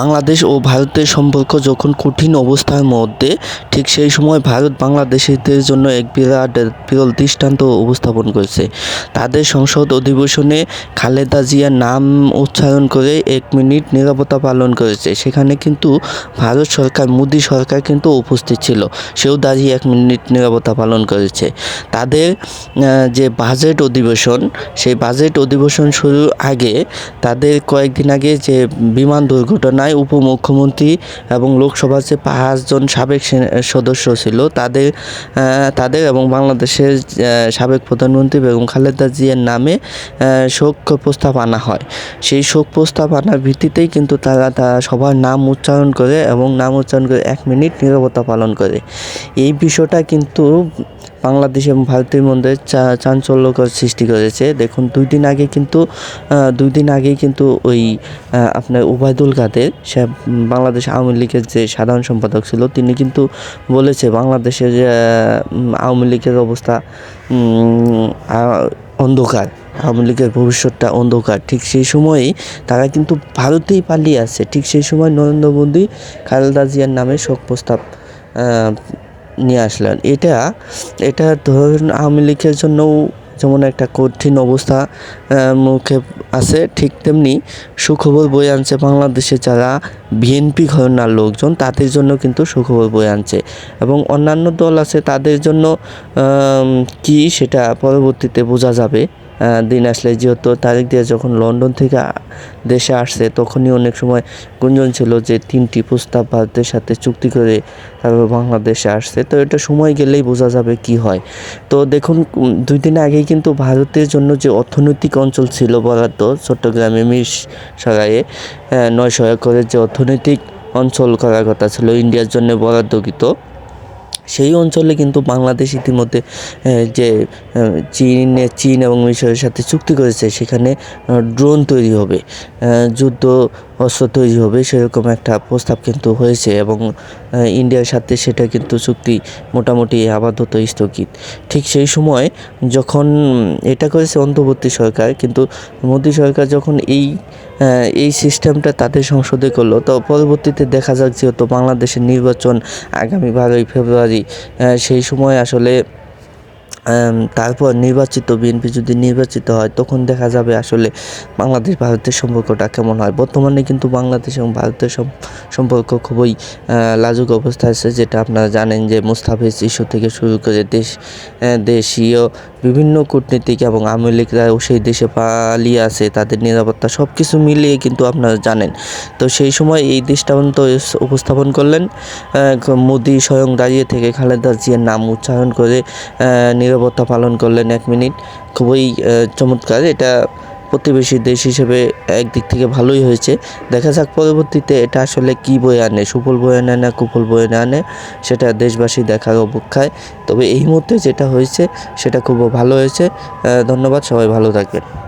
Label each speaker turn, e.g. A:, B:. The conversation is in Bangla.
A: বাংলাদেশ ও ভারতের সম্পর্ক যখন কঠিন অবস্থার মধ্যে, ঠিক সেই সময় ভারত বাংলাদেশিদের জন্য এক বিরাট বিরল দৃষ্টান্ত উপস্থাপন করেছে। তাদের সংসদ অধিবেশনে খালেদা জিয়ার নাম উচ্চারণ করে এক মিনিট নীরবতা পালন করেছে। সেখানে কিন্তু ভারত সরকার, মোদী সরকার কিন্তু উপস্থিত ছিল। সেও দাঁড়িয়ে এক মিনিট নিরাপত্তা পালন করেছে। তাদের যে বাজেট অধিবেশন, সেই বাজেট অধিবেশন শুরুর আগে, তাদের কয়েকদিন আগে যে বিমান দুর্ঘটনায় উপমুখ্যমন্ত্রী এবং লোকসভার যে পাঁচজন সাবেক সদস্য ছিল, তাদের তাদের এবং বাংলাদেশের সাবেক প্রধানমন্ত্রী বেগম খালেদা জিয়ার নামে শোক প্রস্তাব আনা হয়। সেই শোক প্রস্তাব আনার ভিত্তিতেই কিন্তু তারা তা সবার নাম উচ্চারণ করে এবং নাম উচ্চারণ করে এক মিনিট নীরবতা পালন করে। এই বিষয়টা কিন্তু বাংলাদেশ এবং ভারতের মধ্যে চাঞ্চল্যকর সৃষ্টি করেছে। দেখুন দুই দিন আগে কিন্তু দুই দিন আগেই কিন্তু ওই আপনার উবায়দুল কাদের সে বাংলাদেশ আওয়ামী লীগের যে সাধারণ সম্পাদক ছিল তিনি কিন্তু বলেছে বাংলাদেশের উম, আওয়ামী লীগের অবস্থা অন্ধকার আওয়ামী লীগের ভবিষ্যৎটা অন্ধকার। ঠিক সেই সময়েই তারা কিন্তু ভারতেই পালিয়ে আছে ঠিক সেই সময় নরেন্দ্র মোদী খালেদা জিয়ার নামে শোক প্রস্তাব নিয়ে আসলেন। এটা এটা ধরুন আওয়ামী লীগের জন্যও যেমন একটা কঠিন অবস্থা মুখে আছে, ঠিক তেমনি সুখবর বই আনছে বাংলাদেশে যারা বিএনপি ঘরনার লোকজন, তাদের জন্য কিন্তু সুখবর বই আনছে। এবং অন্যান্য দল আছে, তাদের জন্য কি সেটা পরবর্তীতে বোঝা যাবে। দিন আসলে যেহেতু তারিখ দিয়ে যখন লন্ডন থেকে দেশে আসছে, তখনই অনেক সময় গুঞ্জন ছিল যে তিনটি প্রস্তাব ভারতের সাথে চুক্তি করে তারপর বাংলাদেশে আসছে। তো এটা সময় গেলেই বোঝা যাবে কি হয়। তো দেখুন দুই দিন আগেই কিন্তু ভারতের জন্য যে অর্থনৈতিক অঞ্চল ছিল বরাদ্দ, চট্টগ্রামে মিস সরায়ে নয়শো একরের যে অর্থনৈতিক অঞ্চল করার কথা ছিল, ইন্ডিয়ার জন্য বরাদ্দকৃত। সেই অঞ্চলে কিন্তু বাংলাদেশ ইতিমধ্যে যে চীনে, চীন এবং মিশরের সাথে চুক্তি করেছে, সেখানে ড্রোন তৈরি হবে। যুদ্ধ অস্ত্র তৈরি হবে, সেরকম একটা প্রস্তাব কিন্তু হয়েছে এবং ইন্ডিয়ার সাথে সেটা কিন্তু চুক্তি মোটামুটি আপাতত স্থগিত। ঠিক সেই সময় যখন এটা করেছে অন্তর্বর্তী সরকার, কিন্তু মোদী সরকার যখন এই এই সিস্টেমটা তাদের সংসদে করল, তো পরবর্তীতে দেখা যাক যেহেতু বাংলাদেশের নির্বাচন আগামী বারোই ফেব্রুয়ারি সেই সময় আসলে তারপর নির্বাচিত বিএনপি যদি নির্বাচিত হয়, তখন দেখা যাবে আসলে বাংলাদেশ ভারতের সম্পর্কটা কেমন হয়। বর্তমানে কিন্তু বাংলাদেশ এবং ভারতের সম্পর্ক খুবই লাজুক অবস্থা আছে, যেটা আপনারা জানেন যে মুস্তাফিজ ইস্যু থেকে শুরু করে দেশ দেশীয় বিভিন্ন কূটনীতিক এবং আওয়ামী লীগরাও সেই দেশে পালিয়ে আছে তাদের নিরাপত্তা সব কিছু মিলিয়ে কিন্তু আপনারা জানেন। তো সেই সময় এই দৃষ্টান্ত উপস্থাপন করলেন মোদি স্বয়ং দাঁড়িয়ে থেকে খালেদা জিয়ার নাম উচ্চারণ করে নিরাপত্তা পালন করলেন এক মিনিট। খুবই চমৎকার। এটা প্রতিবেশী দেশ হিসেবে একদিক থেকে ভালোই হয়েছে। দেখা যাক পরবর্তীতে এটা আসলে কি বয়ে আনে, সুফল বয়ে আনে না কুফল বয়ে না আনে, সেটা দেশবাসী দেখার অপেক্ষায়। তবে এই মুহূর্তে যেটা হয়েছে, সেটা খুব ভালো হয়েছে। ধন্যবাদ, সবাই ভালো থাকবেন।